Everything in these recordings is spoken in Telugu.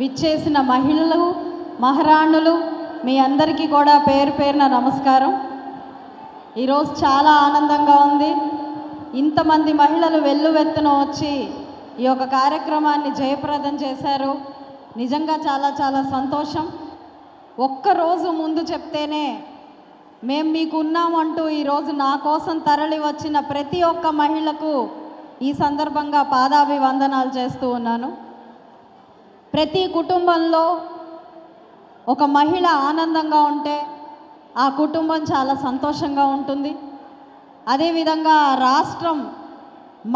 విచ్చేసిన మహిళలు మహారాణులు మీ అందరికీ కూడా పేరు పేరున నమస్కారం. ఈరోజు చాలా ఆనందంగా ఉంది. ఇంతమంది మహిళలు వెల్లువెత్తున వచ్చి ఈ యొక్క కార్యక్రమాన్ని జయప్రదం చేశారు. నిజంగా చాలా చాలా సంతోషం. ఒక్కరోజు ముందు చెప్తేనే మేము మీకు ఉన్నామంటూ ఈరోజు నా కోసం తరలి వచ్చిన ప్రతి ఒక్క మహిళకు ఈ సందర్భంగా పాదాభివందనాలు చేస్తూ ఉన్నాను. ప్రతి కుటుంబంలో ఒక మహిళ ఆనందంగా ఉంటే ఆ కుటుంబం చాలా సంతోషంగా ఉంటుంది. అదేవిధంగా రాష్ట్రం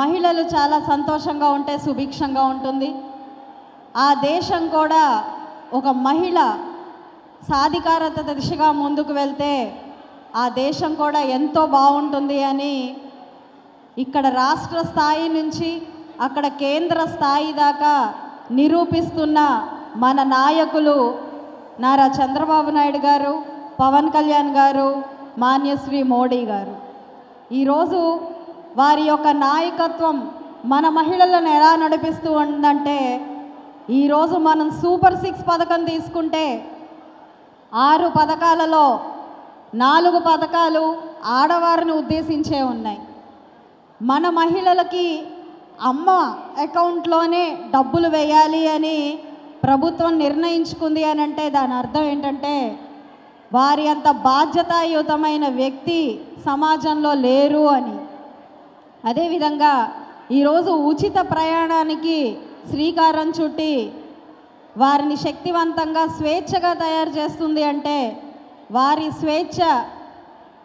మహిళలు చాలా సంతోషంగా ఉంటే సుభిక్షంగా ఉంటుంది. ఆ దేశం కూడా ఒక మహిళ సాధికారత దిశగా ముందుకు వెళ్తే ఆ దేశం కూడా ఎంతో బాగుంటుంది అని ఇక్కడ రాష్ట్ర స్థాయి నుంచి అక్కడ కేంద్ర స్థాయి దాకా నిరూపిస్తున్న మన నాయకులు నారా చంద్రబాబు నాయుడు గారు పవన్ కళ్యాణ్ గారు మాన్యశ్రీ మోడీ గారు. ఈరోజు వారి యొక్క నాయకత్వం మన మహిళలను ఎలా నడిపిస్తూ ఉందంటే ఈరోజు మనం సూపర్ సిక్స్ పథకం తీసుకుంటే ఆరు పథకాలలో నాలుగు పథకాలు ఆడవారిని ఉద్దేశించే ఉన్నాయి. మన మహిళలకి అమ్మ అకౌంట్లోనే డబ్బులు వేయాలి అని ప్రభుత్వం నిర్ణయించుకుంది అని అంటే దాని అర్థం ఏంటంటే వారి అంత బాధ్యతాయుతమైన వ్యక్తి సమాజంలో లేరు అని. అదేవిధంగా ఈరోజు ఉచిత ప్రయాణానికి శ్రీకారం చుట్టి వారిని శక్తివంతంగా స్వేచ్ఛగా తయారు చేస్తుంది అంటే వారి స్వేచ్ఛ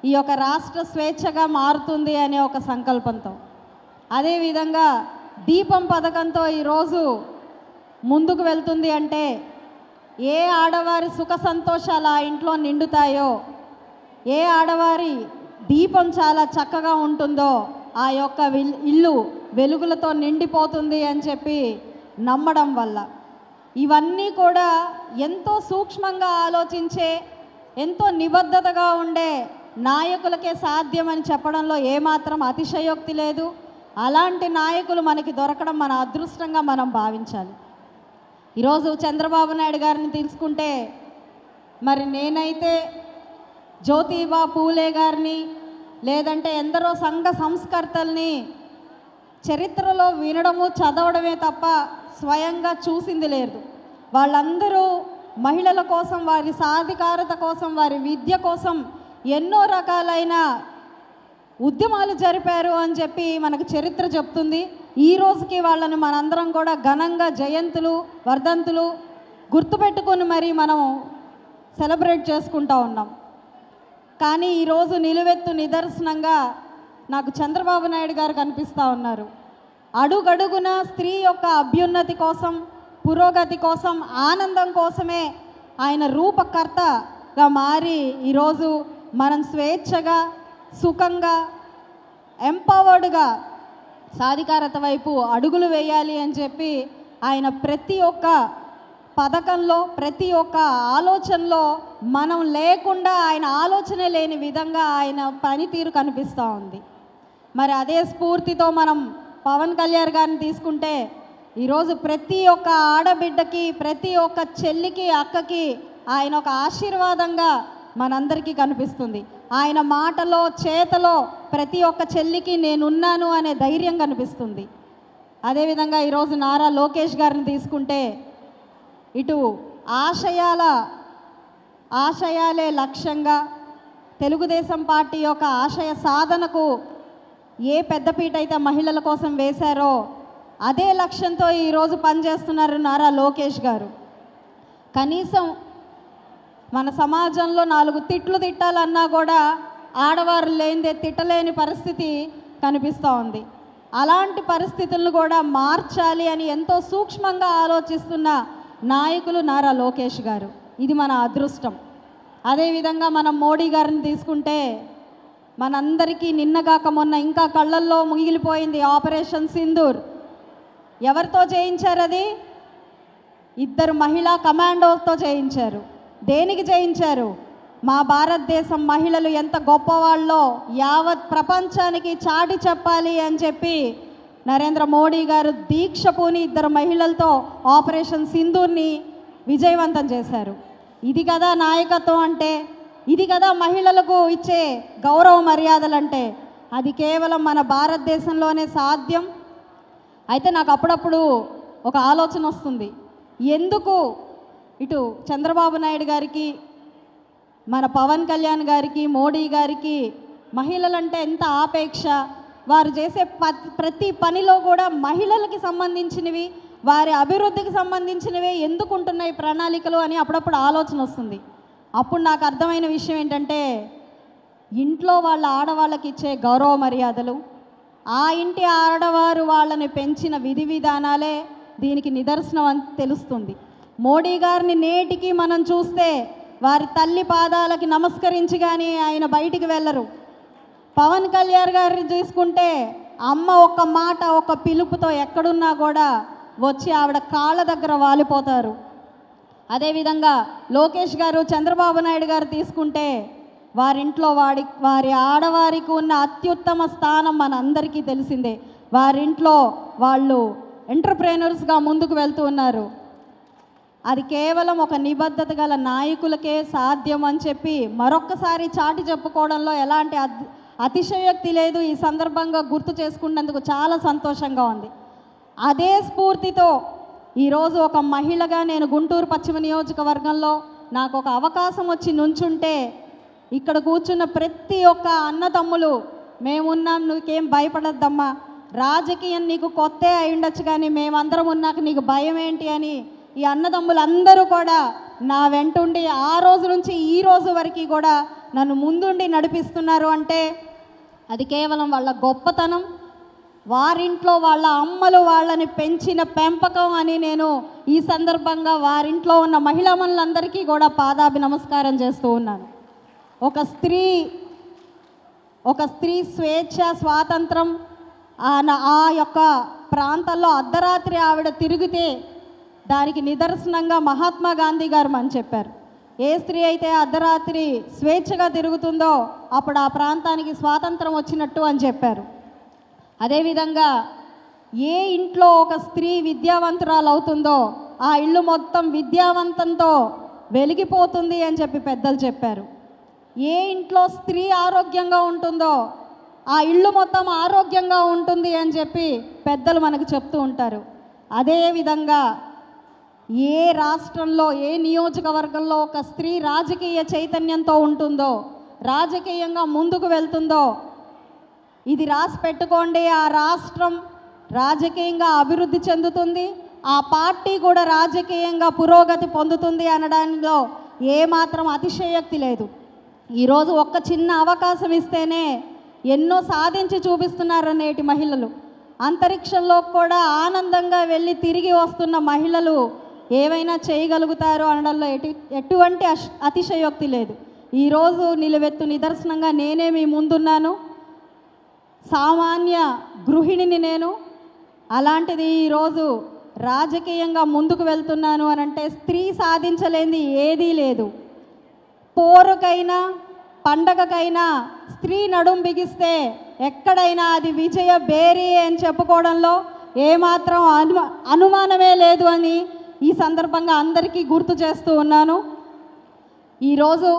ఈ యొక్క రాష్ట్ర స్వేచ్ఛగా మారుతుంది అనే ఒక సంకల్పంతో. అదేవిధంగా దీపం పథకంతో ఈరోజు ముందుకు వెళ్తుంది అంటే ఏ ఆడవారి సుఖ సంతోషాలు ఆ ఇంట్లో నిండుతాయో ఏ ఆడవారి దీపం చాలా చక్కగా ఉంటుందో ఆ యొక్క విల్- ఇల్లు వెలుగులతో నిండిపోతుంది అని చెప్పి నమ్మడం వల్ల. ఇవన్నీ కూడా ఎంతో సూక్ష్మంగా ఆలోచించే ఎంతో నిబద్ధతగా ఉండే నాయకులకే సాధ్యమని చెప్పడంలో ఏమాత్రం అతిశయోక్తి లేదు. అలాంటి నాయకులు మనకి దొరకడం మన అదృష్టంగా మనం భావించాలి. ఈరోజు చంద్రబాబు నాయుడు గారిని తీసుకుంటే మరి నేనైతే జ్యోతిబా పూలే గారిని లేదంటే ఎందరో సంఘ సంస్కర్తల్ని చరిత్రలో వినడము చదవడమే తప్ప స్వయంగా చూసింది లేదు. వాళ్ళందరూ మహిళల కోసం వారి సాధికారత కోసం వారి విద్య కోసం ఎన్నో రకాలైన ఉద్యమాలు జరిపారు అని చెప్పి మనకు చరిత్ర చెప్తుంది. ఈ రోజుకి వాళ్ళని మనందరం కూడా ఘనంగా జయంతులు వర్ధంతులు గుర్తుపెట్టుకొని మరి మనం సెలబ్రేట్ చేసుకుంటా ఉన్నాం. కానీ ఈరోజు నిలువెత్తు నిదర్శనంగా నాకు చంద్రబాబు నాయుడు గారు కనిపిస్తూ ఉన్నారు. అడుగడుగున స్త్రీ యొక్క అభ్యున్నతి కోసం పురోగతి కోసం ఆనందం కోసమే ఆయన రూపకర్తగా మారి ఈరోజు మనం స్వేచ్ఛగా సుఖంగా ఎంపవర్డ్గా సాధికారత వైపు అడుగులు వేయాలి అని చెప్పి ఆయన ప్రతి ఒక్క పథకంలో ప్రతి ఒక్క ఆలోచనలో మనం లేకుండా ఆయన ఆలోచన లేని విధంగా ఆయన పనితీరు కనిపిస్తూ ఉంది. మరి అదే స్ఫూర్తితో మనం పవన్ కళ్యాణ్ గారిని తీసుకుంటే ఈరోజు ప్రతి ఒక్క ఆడబిడ్డకి ప్రతి ఒక్క చెల్లికి అక్కకి ఆయన ఒక ఆశీర్వాదంగా మనందరికీ కనిపిస్తుంది. ఆయన మాటలో చేతలో ప్రతి ఒక్క చెల్లికి నేనున్నాను అనే ధైర్యం కనిపిస్తుంది. అదేవిధంగా ఈరోజు నారా లోకేష్ గారిని తీసుకుంటే ఇటు ఆశయాల ఆశయాలే లక్ష్యంగా తెలుగుదేశం పార్టీ యొక్క ఆశయ సాధనకు ఏ పెద్దపీట అయితే మహిళల కోసం వేశారో అదే లక్ష్యంతో ఈరోజు పనిచేస్తున్నారు నారా లోకేష్ గారు. కనీసం మన సమాజంలో నాలుగు తిట్లు తిట్టాలన్నా కూడా ఆడవారు లేనిదే తిట్టలేని పరిస్థితి కనిపిస్తూ ఉంది. అలాంటి పరిస్థితులను కూడా మార్చాలి అని ఎంతో సూక్ష్మంగా ఆలోచిస్తున్న నాయకులు నారా లోకేష్ గారు. ఇది మన అదృష్టం. అదేవిధంగా మనం మోడీ గారిని తీసుకుంటే మనందరికీ నిన్నగాక మొన్న ఇంకా కళ్ళల్లో ముగిలిపోయింది ఆపరేషన్ సింధూర్. ఎవరితో చేయించారు అది? ఇద్దరు మహిళా కమాండోతో చేయించారు దేనికి చేయించారు మా భారతదేశం మహిళలు ఎంత గొప్పవాళ్ళో యావత్ ప్రపంచానికి చాటి చెప్పాలి అని చెప్పి నరేంద్ర మోడీ గారు దీక్ష పూని ఇద్దరు మహిళలతో ఆపరేషన్ సింధూర్ని విజయవంతం చేశారు. ఇది కదా నాయకత్వం అంటే ఇది కదా మహిళలకు ఇచ్చే గౌరవ మర్యాదలు అంటే అది కేవలం మన భారతదేశంలోనే సాధ్యం? అయితే నాకు అప్పుడప్పుడు ఒక ఆలోచన వస్తుంది. ఎందుకు ఇటు చంద్రబాబు నాయుడు గారికి మన పవన్ కళ్యాణ్ గారికి మోడీ గారికి మహిళలంటే ఎంత ఆపేక్ష. వారు చేసే ప్రతి పనిలో కూడా మహిళలకి సంబంధించినవి వారి అభివృద్ధికి సంబంధించినవే ఎందుకు ఉంటున్నాయి ప్రణాళికలు అని అప్పుడప్పుడు ఆలోచన వస్తుంది. అప్పుడు నాకు అర్థమైన విషయం ఏంటంటే ఇంట్లో వాళ్ళ ఆడవాళ్ళకి ఇచ్చే గౌరవ మర్యాదలు ఆ ఇంటి ఆడవారు వాళ్ళని పెంచిన విధి విధానాలే దీనికి నిదర్శనం అని తెలుస్తుంది. మోడీ గారిని నేటికి మనం చూస్తే వారి తల్లి పాదాలకి నమస్కరించి కానీ ఆయన బయటికి వెళ్ళరు. పవన్ కళ్యాణ్ గారిని చూసుకుంటే అమ్మ ఒక్క మాట ఒక పిలుపుతో ఎక్కడున్నా కూడా వచ్చి ఆవిడ కాళ్ళ దగ్గర వాలిపోతారు. అదేవిధంగా లోకేష్ గారు చంద్రబాబు నాయుడు గారు తీసుకుంటే వారింట్లో వాడి వారి ఆడవారికి ఉన్న అత్యుత్తమ స్థానం మన అందరికీ తెలిసిందే. వారింట్లో వాళ్ళు ఎంటర్ప్రైనర్స్గా ముందుకు వెళ్తూ ఉన్నారు. అది కేవలం ఒక నిబద్ధత గల నాయకులకే సాధ్యం అని చెప్పి మరొక్కసారి చాటి చెప్పుకోవడంలో ఎలాంటి అతిశయోక్తి లేదు. ఈ సందర్భంగా గుర్తు చేసుకున్నందుకు చాలా సంతోషంగా ఉంది. అదే స్ఫూర్తితో ఈరోజు ఒక మహిళగా నేను గుంటూరు పశ్చిమ నియోజకవర్గంలో నాకు ఒక అవకాశం వచ్చి నుంచుంటే ఇక్కడ కూర్చున్న ప్రతి ఒక్క అన్నదమ్ములు మేమున్నాం నీకేం భయపడద్దమ్మా. రాజకీయం నీకు కొత్తే అయి ఉండొచ్చు కానీ మేమందరం ఉన్నాక నీకు భయం ఏంటి అని ఈ అన్నదమ్ములందరూ కూడా నా వెంటుండి ఆ రోజు నుంచి ఈ రోజు వరకు కూడా నన్ను ముందుండి నడిపిస్తున్నారు అంటే అది కేవలం వాళ్ళ గొప్పతనం వారింట్లో వాళ్ళ అమ్మలు వాళ్ళని పెంచిన పెంపకం అని నేను ఈ సందర్భంగా వారింట్లో ఉన్న మహిళమనులందరికీ కూడా పాదాభి నమస్కారం చేస్తూ ఉన్నాను. ఒక స్త్రీ ఒక స్త్రీ స్వేచ్ఛ స్వాతంత్రం ఆ ఆ యొక్క ప్రాంతంలో అర్ధరాత్రి ఆవిడ తిరిగితే దానికి నిదర్శనంగా మహాత్మా గాంధీ గారు అని చెప్పారు. ఏ స్త్రీ అయితే అర్ధరాత్రి స్వేచ్ఛగా తిరుగుతుందో అప్పుడు ఆ ప్రాంతానికి స్వాతంత్రం వచ్చినట్టు అని చెప్పారు. అదేవిధంగా ఏ ఇంట్లో ఒక స్త్రీ విద్యావంతురాలు అవుతుందో ఆ ఇల్లు మొత్తం విద్యావంతంతో వెలిగిపోతుంది అని చెప్పి పెద్దలు చెప్పారు. ఏ ఇంట్లో స్త్రీ ఆరోగ్యంగా ఉంటుందో ఆ ఇల్లు మొత్తం ఆరోగ్యంగా ఉంటుంది అని చెప్పి పెద్దలు మనకు చెప్తూ ఉంటారు. అదేవిధంగా ఏ రాష్ట్రంలో ఏ నియోజకవర్గంలో ఒక స్త్రీ రాజకీయ చైతన్యంతో ఉంటుందో రాజకీయంగా ముందుకు వెళ్తుందో ఇది రాసి పెట్టుకోండి. ఆ రాష్ట్రం రాజకీయంగా అభివృద్ధి చెందుతుంది ఆ పార్టీ కూడా రాజకీయంగా పురోగతి పొందుతుంది అనడంలో ఏమాత్రం అతిశయోక్తి లేదు. ఈరోజు ఒక్క చిన్న అవకాశం ఇస్తేనే ఎన్నో సాధించి చూపిస్తున్నారు నేటి మహిళలు. అంతరిక్షంలో కూడా ఆనందంగా వెళ్ళి తిరిగి వస్తున్న మహిళలు ఏవైనా చేయగలుగుతారో అనడంలో ఎటు ఎటువంటి అతిశయోక్తి లేదు. ఈరోజు నిలువెత్తు నిదర్శనంగా నేనే మీ ముందున్నాను. సామాన్య గృహిణిని నేను. అలాంటిది ఈరోజు రాజకీయంగా ముందుకు వెళ్తున్నాను అని అంటే స్త్రీ సాధించలేంది ఏదీ లేదు. పోరుకైనా పండగకైనా స్త్రీ నడుం బిగిస్తే ఎక్కడైనా అది విజయ బేరీ అని చెప్పుకోవడంలో ఏమాత్రం అను అనుమానమే లేదు అని ఈ సందర్భంగా అందరికీ గుర్తు చేస్తూ ఉన్నాను. ఈరోజు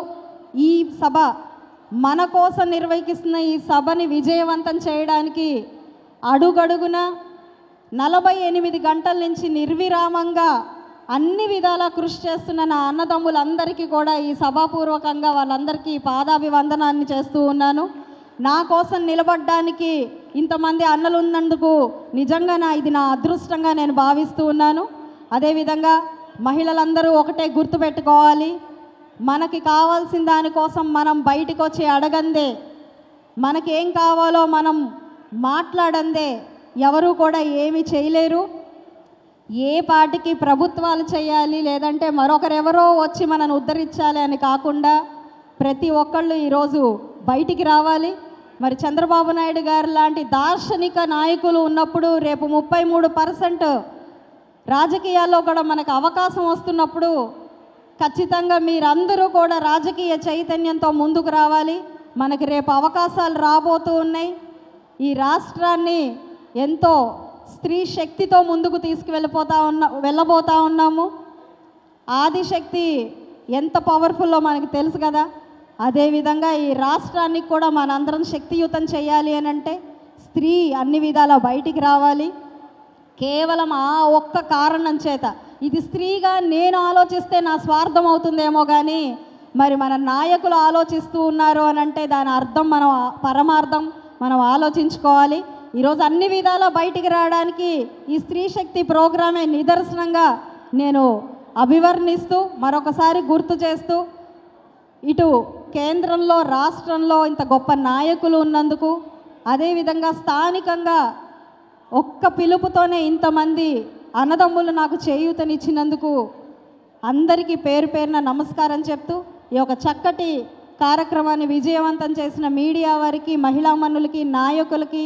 ఈ సభ మన కోసం నిర్వహిస్తున్న ఈ సభని విజయవంతం చేయడానికి అడుగడుగున నలభై ఎనిమిది గంటల నుంచి నిర్విరామంగా అన్ని విధాలా కృషి చేస్తున్న నా అన్నదమ్ములందరికీ కూడా ఈ సభాపూర్వకంగా వాళ్ళందరికీ పాదాభివందనాన్ని చేస్తూ ఉన్నాను. నా కోసం నిలబడడానికి ఇంతమంది అన్నలు ఉన్నందుకు నిజంగా నా ఇది నా అదృష్టంగా నేను భావిస్తూ ఉన్నాను. అదేవిధంగా మహిళలందరూ ఒకటే గుర్తుపెట్టుకోవాలి మనకి కావాల్సిన దానికోసం మనం బయటకు వచ్చి అడగందే. మనకేం కావాలో మనం మాట్లాడందే. ఎవరు కూడా ఏమీ చేయలేరు. ఏ పాటికి ప్రభుత్వాలు చేయాలి లేదంటే మరొకరెవరో వచ్చి మనను ఉద్ధరించాలి అని కాకుండా ప్రతి ఒక్కళ్ళు ఈరోజు బయటికి రావాలి. మరి చంద్రబాబు నాయుడు గారు లాంటి దార్శనిక నాయకులు ఉన్నప్పుడు రేపు ముప్పై మూడు పర్సెంట్ రాజకీయాల్లో కూడా మనకు అవకాశం వస్తున్నప్పుడు ఖచ్చితంగా మీరందరూ కూడా రాజకీయ చైతన్యంతో ముందుకు రావాలి. మనకి రేపు అవకాశాలు రాబోతూ ఉన్నాయి. ఈ రాష్ట్రాన్ని ఎంతో స్త్రీ శక్తితో ముందుకు తీసుకువెళ్ళిపోతా ఉన్నా వెళ్ళబోతా ఉన్నాము. ఆదిశక్తి ఎంత పవర్ఫుల్లో మనకు తెలుసు కదా. అదేవిధంగా ఈ రాష్ట్రానికి కూడా మనందరం శక్తియుతం చేయాలి అని అంటే స్త్రీ అన్ని విధాలా బయటికి రావాలి. కేవలం ఆ ఒక్క కారణం చేత. ఇది స్త్రీగా నేను ఆలోచిస్తే నా స్వార్థం అవుతుందేమో కానీ మరి మన నాయకులు ఆలోచిస్తూ ఉన్నారు అని అంటే దాని అర్థం మనం పరమార్థం మనం ఆలోచించుకోవాలి. ఈరోజు అన్ని విధాలా బయటికి రావడానికి ఈ స్త్రీ శక్తి ప్రోగ్రామే నిదర్శనంగా నేను అభివర్ణిస్తూ మరొకసారి గుర్తు చేస్తూ ఇటు కేంద్రంలో రాష్ట్రంలో ఇంత గొప్ప నాయకులు ఉన్నందుకు అదేవిధంగా స్థానికంగా ఒక్క పిలుపుతోనే ఇంతమంది అన్నదమ్ములు నాకు చేయూతనిచ్చినందుకు అందరికీ పేరు పేరున నమస్కారం చెప్తూ ఈ యొక్క చక్కటి కార్యక్రమాన్ని విజయవంతం చేసిన మీడియా వారికి మహిళా మనులకి నాయకులకి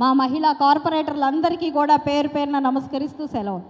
మా మహిళా కార్పొరేటర్లందరికీ కూడా పేరు పేరున నమస్కరిస్తూ సెలవు.